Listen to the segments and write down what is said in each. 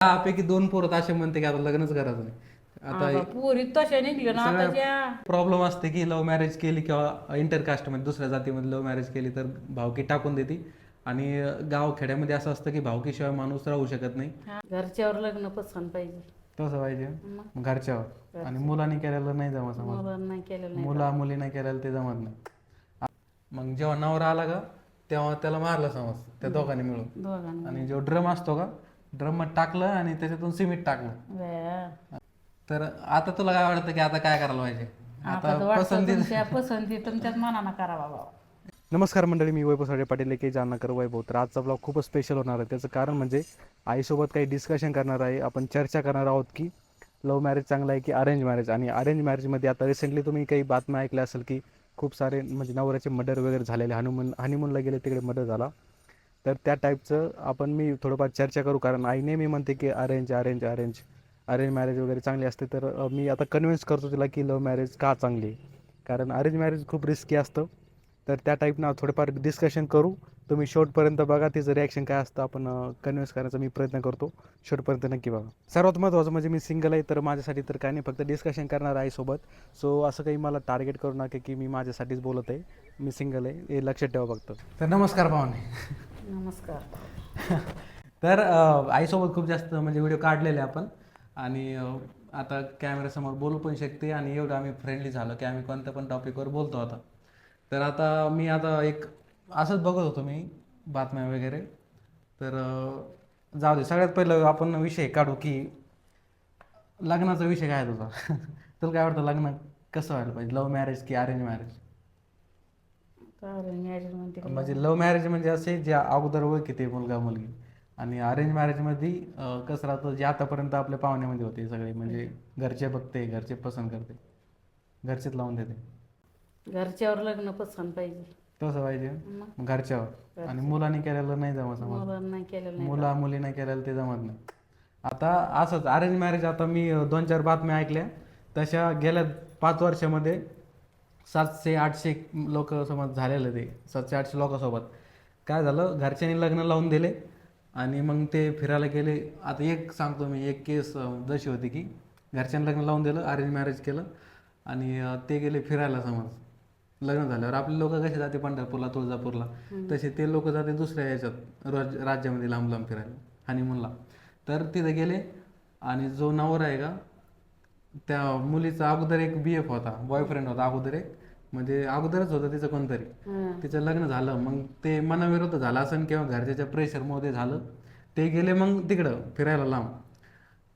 दहापैकी दोन पोरत असे म्हणते की आता लग्नच करायचं नाही. आता आता पोरी तशा निघल्या ना आताच्या प्रॉब्लेम असते की लव्ह मॅरेज केली किंवा इंटरकास्टमध्ये दुसऱ्या जातीमध्ये लव्ह मॅरेज केली तर भावकी टाकून देते. आणि गाव खेड्यामध्ये असं असतं की भावकीशिवाय माणूस राहू शकत नाही. घरच्यावर लग्न पसंत पाहिजे. तसं पाहिजे. मग? घरच्यावर. आणि मुलांनी केलेलं नाही जमत समज. मुलांना केलेलं नाही मुला मुली नाही केलेलं ते जमत नाही. मग जेव्हा नवरा आला का तेव्हा त्याला मारलं समज त्या दोघांनी मिळून. दोघांना आणि जो ड्रम असतो का ड्रम टाकलं आणि त्याच्यातून सिमेंट टाकलं. तर आता तुला काय वाटतं की आता काय करायला पाहिजे? आता तर वाटतं तुमच्या पसंती तुमच्याच मनानं करा बाबा. नमस्कार मंडळी मी वैभव साडे पाटील के जाणकर वैभव. तर आजचा ब्लॉग खूपच स्पेशल होणार आहे. त्याचं कारण म्हणजे आईसोबत काही डिस्कशन करणार आहे. आपण चर्चा करणार आहोत की लव्ह मॅरेज चांगलं आहे की अरेंज मॅरेज आणि अरेंज मॅरेजमध्ये आता रिसेंटली तुम्ही काही बातम्या ऐकल्या असेल की खूप सारे म्हणजे नवऱ्याचे मर्डर वगैरे झालेले. हनुमून हनीमूनला गेले तिकडे मर्डर झाला. तर त्या टाईपचं आपण मी थोडंफार चर्चा करू. कारण आई नेहमी म्हणते की arrange arrange arrange arrange marriage वगैरे चांगली असते तर मी आता कन्व्हिन्स करतो तिला की लव्ह मॅरेज का चांगली आहे? कारण अरेंज मॅरेज खूप रिस्की असतं. तर त्या टाईपनं थोडेफार डिस्कशन करू. तुम्ही शेवटपर्यंत बघा तिचं रिॲक्शन काय असतं आपण कन्व्हिन्स करण्याचा मी प्रयत्न करतो. शेवटपर्यंत नक्की बघा. सर्वात महत्त्वाचं म्हणजे मी सिंगल आहे तर माझ्यासाठी तर काय नाही. फक्त डिस्कशन करणार आहे सोबत. सो असं काही मला टार्गेट करू नका की मी माझ्यासाठीच बोलत आहे. मी सिंगल आहे. हे लक्षात ठेवा फक्त. तर नमस्कार पाहुणे नमस्कार. तर आईसोबत खूप जास्त म्हणजे व्हिडिओ काढलेले आपण. आणि आता कॅमेऱ्यासमोर बोलू पण शकते आणि एवढं आम्ही फ्रेंडली झालो की आम्ही कोणत्या पण टॉपिकवर बोलतो आता. तर आता मी आता एक असंच बघत होतो मी बातम्या वगैरे. तर जाऊ दे सगळ्यात पहिलं आपण विषय काढू की लग्नाचा विषय काय तुझा तुला काय वाटतं लग्न कसं व्हायला पाहिजे? लव्ह मॅरेज की अरेंज मॅरेज म्हणते? म्हणजे लव्ह मॅरेज म्हणजे असे जे अगोदर ओळखीते मुलगा मुलगी. आणि अरेंज मॅरेजमध्ये कसं राहतं जे आतापर्यंत आपल्या पाहुण्यामध्ये होते सगळे म्हणजे घरचे बघते घरचे पसंत करते. घरचेच लावून देते. घरच्यावर लग्न पसंत पाहिजे. तसं पाहिजे. मग? घरच्यावर. आणि मुलांनी केलेलं नाही जमत मुलांना नाही केलेलं नाही मुला मुली नाही केलेलं ते जमत नाही. आता असंच अरेंज मॅरेज आता मी दोन चार बातम्या ऐकल्या. तशा गेल्या पाच वर्षामध्ये सातशे आठशे लोक समज झालेलं ते. सातशे आठशे लोकांसोबत. काय झालं? घरच्यांनी लग्न लावून दिले आणि मग ते फिरायला गेले. आता एक सांगतो मी एक केस जशी होती की घरच्यांनी लग्न लावून दिलं अरेंज मॅरेज केलं आणि ते गेले फिरायला समज. लग्न झाल्यावर आपले लोक कसे जाते? पंढरपूरला तुळजापूरला. तसे ते लोक जाते दुसऱ्या याच्यात राज राज्यामध्ये लांब लांब फिरायला हनीमूनला तर तिथे गेले आणि जो नवरा आहे का त्या मुलीचा अगोदर एक बी एफ होता बॉयफ्रेंड होता अगोदर एक. म्हणजे अगोदरच होतं तिचं कोणतरी. तिचं लग्न झालं मग ते मनाविरुद्ध झालं असेल किंवा घरच्याच्या प्रेशरमध्ये झालं. ते गेले मग तिकडं फिरायला लांब.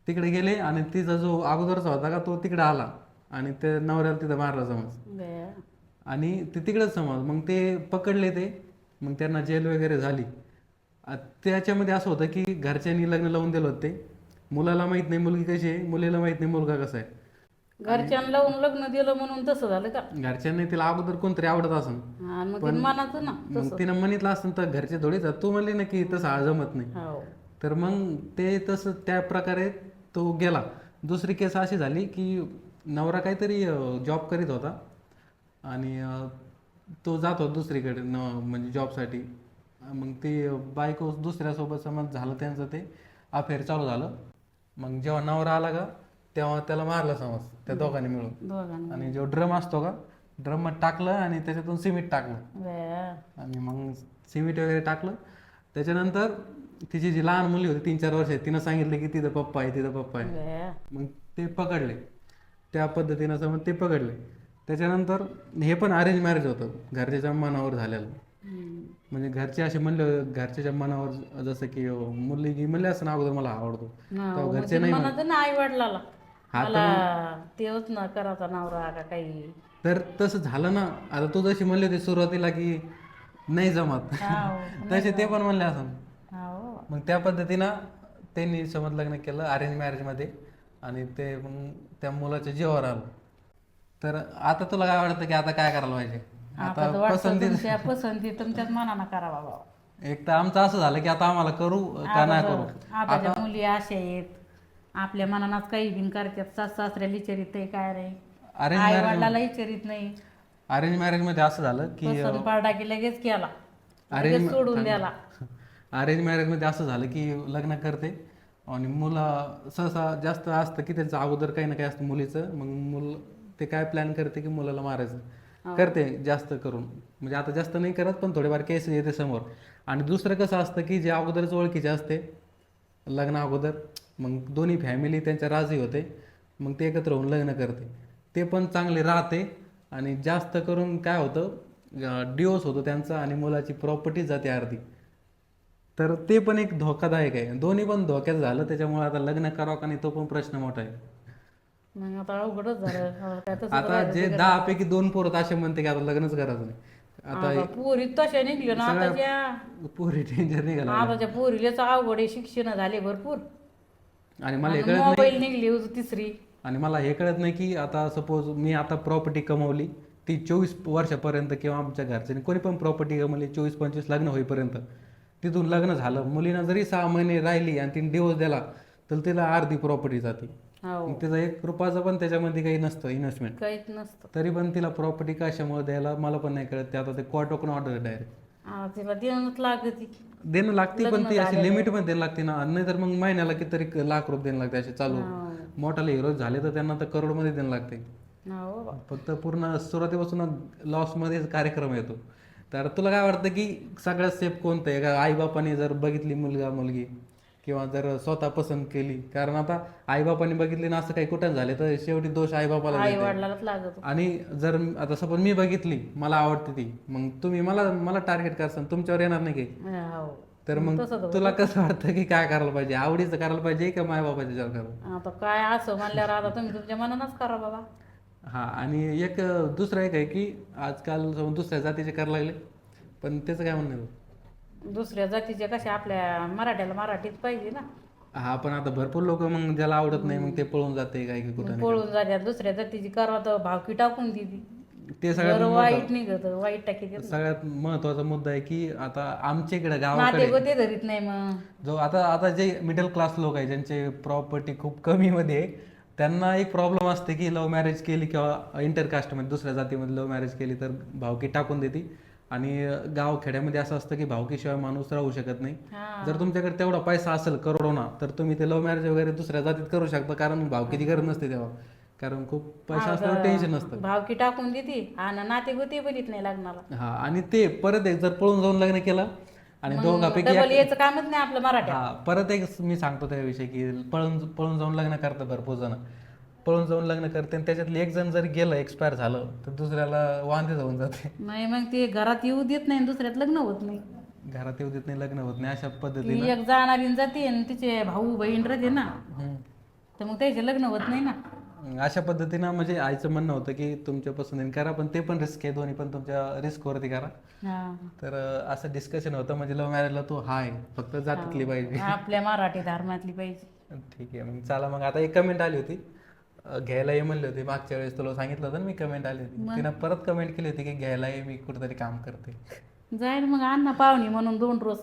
तिकडे गेले आणि तिचा जो अगोदरचा होता का तो तिकडे आला. आणि ते नवऱ्याला तिथं मारला समज. आणि ते तिकडंच समज. मग ते पकडले ते. मग त्यांना जेल वगैरे झाली. त्याच्यामध्ये असं होतं की घरच्यांनी लग्न लावून दिलं होतं ते. मुलाला माहीत नाही मुलगी कशी आहे मुलीला माहीत नाही मुलगा कसा आहे. घरच्यांना लावून लग्न दिलं म्हणून तसं झालं का? घरच्यांनी तिला अगोदर कोणतरी आवडत असन. मग ते मनाचं ना मग तिनं म्हणितलं असतं तर घरचे थोडीच तू म्हणली ना की तसं हा जमत नाही. हो. तर मग ते तसं त्या प्रकारे तो गेला. दुसरी केस अशी झाली की नवरा काहीतरी जॉब करीत होता. आणि अं, तो जात होता दुसरीकडे न म्हणजे जॉबसाठी मग ते बायको दुसऱ्यासोबत समज झालं त्यांचं ते अफेअर चालू झालं. मग जेव्हा नवरा आला का तेव्हा त्याला मारलं समज त्या दोघांनी मिळून. दोघांना. आणि जो ड्रम असतो का ड्रम टाकलं आणि त्याच्यातून सिमेंट टाकलं. आणि मग सिमेंट वगैरे टाकलं. त्याच्यानंतर तिची जी लहान मुली होती तीन चार वर्ष तिनं सांगितलं की तिथं पप्पा आहे तिथं पप्पा आहे. मग ते पकडले. त्या पद्धतीनं समज ते पकडले. त्याच्यानंतर हे पण अरेंज मॅरेज होतं घरच्याच्या मनावर झालेलं. म्हणजे घरचे असे म्हणले घरच्याच्या मनावर जसं की मुलगी म्हणले असं ना अगोदर मला आवडतो. हो, तेव्हा घरचे नाही म्हणायचं ना आई वडिलाला. हा, तर मला तेच ना करायचा नवरा का काही. तर तसं झालं ना. आता तू जशी म्हणली होती सुरुवातीला की नाही जमत. हाव. तसे ते पण म्हणले असं. हो. मग त्या पद्धतीनं त्यांनी समज लग्न केलं अरेंज मॅरेजमध्ये आणि ते मग त्या मुलाच्या जीवावर आलं. तर आता तुला काय वाटतं की आता काय करायला पाहिजे? आता वाटतं तुमच्या पसंती तुमच्याच मनानं करा बाबा. एक तर आमचं असं झालं की आता आम्हाला करू का नाही करू? आताच्या मुली अशा आहेत आपल्या मनानाच काही बिन करतात. सास सासऱ्याला विचारित आहे काय नाही अरेंज आई वडिलाला विचारित नाही. अरेंज मॅरेजमध्ये असं झालं की पसंत पाडा की लगेच केला. अरेंज लगेच सोडून द्याला. अरेंज मॅरेजमध्ये असं झालं की लग्न करते आणि मुलं सहसा जास्त असतं की त्यांचं अगोदर काही ना काही असतं मुलीचं. मग मुल ते काय प्लॅन करते की मुलाला मारायचं? हो. करते जास्त करून. म्हणजे आता जास्त नाही करत पण थोडेफार केस येते समोर. आणि दुसरं कसं असतं की जे अगोदरच ओळखीचे असते लग्न अगोदर मग दोन्ही फॅमिली त्यांच्या राजी होते मग ते एकत्र होऊन लग्न करते. ते पण चांगले राहते आणि जास्त करून काय होतं डिओस होतो त्यांचा आणि मुलाची प्रॉपर्टी जाते अर्धी. तर ते पण एक धोकादायक आहे. दोन्ही पण धोक्यात झालं त्याच्यामुळे आता लग्न करावं का नाही तो पण प्रश्न मोठा आहे. मग आता अवघडच झालं. आता जे दहा पैकी दोन पोरत असे म्हणते की आता लग्नच करायचं नाही. आता पोरी तशा निघल्या ना आताच्या पोरी डेंजर निघाला आताच्या पोरीलेच अवघड आहे शिक्षण झाले भरपूर. आणि मला हे कळत नाही. मोबाईल निघली होती तिसरी. आणि मला हे कळत नाही की आता सपोज मी आता प्रॉपर्टी कमवली ती चोवीस वर्षापर्यंत किंवा आमच्या घरच्यांनी कोणी पण प्रॉपर्टी कमवली चोवीस पंचवीस लग्न होईपर्यंत. तिथून लग्न झालं. मुलीनं जरी सहा महिने राहिली आणि तिने डिवोर्स दिला तर तिला अर्धी प्रॉपर्टी जाते. मग तिचा एक रुपयाचं पण त्याच्यामध्ये काही नसतं इन्व्हेस्टमेंट काहीच नसतं. तरी पण तिला प्रॉपर्टी कशामुळे द्यायला मला पण नाही कळत. ते आता ते कोर्ट ओकून ऑर्डर डायरेक्ट तिला देणंच लागते देणं लागते पण ती अशी लिमिटमध्ये देणं लागते ना. नाही तर मग महिन्याला कितीतरी लाख रुपये देणं लागते असे चालू. मोठाले हिरो झाले तर त्यांना तर करोडमध्ये देणं लागते. हो फक्त पूर्ण सुरुवातीपासून लॉस मध्येच कार्यक्रम येतो. तर तुला काय वाटतं की सगळ्यात सेफ कोणतं आहे? का आईबापाने जर बघितली मुलगा मुलगी किंवा जर स्वतः पसंत केली. कारण आता आईबापाने बघितली ना असं काही कुठं झाले तर शेवटी दोष आईबापाला आई देते. वडिलालाच लागत. आणि जर आता सपोज मी बघितली मला आवडते ती मग तुम्ही मला मला टार्गेट करसान तुमच्यावर येणार नाही काही. हो तर मग तुला कसं वाटतं की काय करायला पाहिजे? आवडीचं करायला पाहिजे का मायबापाच्या करायला? आता काय असं म्हणल्यावर आता तुम्ही तुमच्या मनानच करा बाबा. हा आणि एक अं, दुसरं एक आहे की आजकाल समज दुसऱ्या जातीचे करायला लागले पण त्याचं काय म्हणणं आहे? दुसऱ्या जातीच्या कशा आपल्या मराठ्याला मराठीत पाहिजे ना. हा पण आता भरपूर लोक मग ज्याला आवडत नाही मग ते पळून जाते काय की कुठं पळून जात्या दुसऱ्या जातीची करा तर भावकी टाकून दिली ते सगळ्यात बरं वाईट निघत वाईट टाकी देत सगळ्यात महत्त्वाचा मुद्दा आहे की आता आमच्या इकडे गावाकडे नाते गोते धरीत नाही मग. जो आता आता जे मिडल क्लास लोक आहे ज्यांचे प्रॉपर्टी खूप कमी मध्ये आहे, त्यांना एक प्रॉब्लेम असते की लव्ह मॅरेज केली किंवा इंटरकास्टमध्ये दुसऱ्या जातीमध्ये लव्ह मॅरेज केली तर भावकी टाकून देते. आणि गाव खेड्यामध्ये असं असतं की भावकीशिवाय माणूस राहू शकत नाही. जर तुमच्याकडे तेवढा पैसा असेल करोडोना तर तुम्ही ते लव्ह मॅरेज वगैरे दुसऱ्या जातीत करू शकता कारण भावकीची गरज नसते तेव्हा. कारण खूप पैसा असल्यावर टेन्शन नसतं. भावकी टाकून देते आणि नाते गोते बनीत नाही लागणार हा आणि ते परत एक जर पळून जाऊन लग्न केलं आणि दोघांपैकी याचं कामच नाही आपलं मराठ्या हा परत एक मी सांगतो त्याविषयी की पळून पळून जाऊन लग्न करतात भरपूर जण. पळून जाऊन लग्न करते आणि त्याच्यातलं एक जण जर गेलं एक्सपायर झालं तर दुसऱ्याला वांदे जाऊन जाते. नाही मग ते घरात येऊ देत नाही आणि दुसऱ्यात लग्न होत नाही. घरात येऊ देत नाही लग्न होत नाही अशा पद्धतीने. एक जाणारी जाते आणि तिचे भाऊ बहीण राहते ना. तर मग त्याचे लग्न होत नाही ना. अशा पद्धतीनं म्हणजे आईचं म्हणणं होतं की तुमच्या पसंतीने करा पण ते पण रिस्क आहे दोन्ही पण तुमच्या रिस्क वरती करा. हा. तर अं, असं डिस्कशन होतं म्हणजे लव्ह मॅरेजला तो हाय फक्त जातीतली पाहिजे. आपल्या मराठी धर्मातली पाहिजे. ठीक आहे मग चला मग आता एक कमेंट आली होती. घ्यायला ये म्हणली होती. मागच्या वेळेस तुला सांगितलं होतं ना मी कमेंट आली होती. तिनं परत कमेंट केली होती की घ्यायला ये मी कुठेतरी काम करते. जाईल मग अण्णा पाहुणी म्हणून दोन रोज.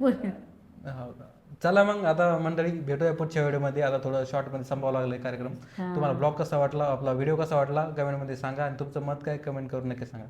हो का? चला मग आता मंडळी भेटूया पुढच्या व्हिडिओमध्ये. आता थोडं शॉर्टमध्ये संभावं लागलं कार्यक्रम. तुम्हाला ब्लॉग कसा वाटला आपला व्हिडिओ कसा वाटला कमेंटमध्ये सांगा. आणि तुमचं मत काय कमेंट करून नक्की सांगा.